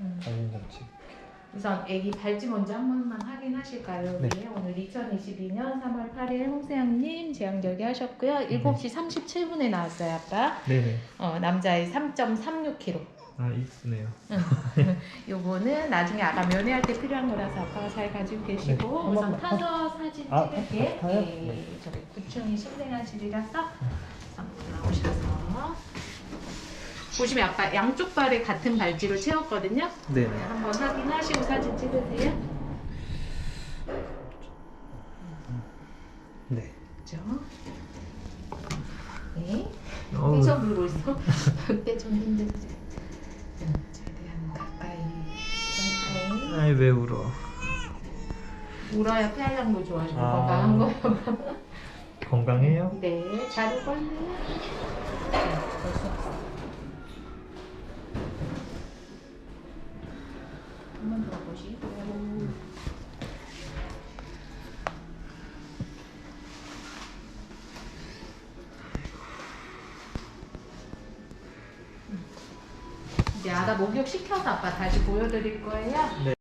음. 좀 찍. 우선 아기 발찌 먼저 한 번만 확인하실까요? 네. 네. 오늘 2022년 3월 8일 홍세영님 제왕절개 하셨고요. 네. 7시 37분에 나왔어요, 아빠. 네네. 어, 남자의 3.36kg. 아 이쁘네요. 요거는 나중에 아가 면회할 때 필요한 거라서 아빠가 잘 가지고 계시고 네. 한 우선. 타서 사진 아, 찍을게. 타- 타요? 네. 네. 저기 9층이 신생아실이라서 우선 나오셔서 보시면 아빠 양쪽 발에 같은 발찌로 채웠거든요. 네네. 네, 한번 확인하시고 사진 찍으세요. 네. 그죠? 네. 어우, 누르고 있어. 그때 좀 힘들지. 자, 최대한 가까이. 가까이. 아이 왜 울어? 울어야 폐활량도 좋아지고 아. 건강한 거예요. 건강해요? 네, 자르고 왔네요. 네, 볼수 없어. 한번 더 보시고. 이제 아가 목욕 시켜서 아빠 다시 보여드릴 거예요. 네.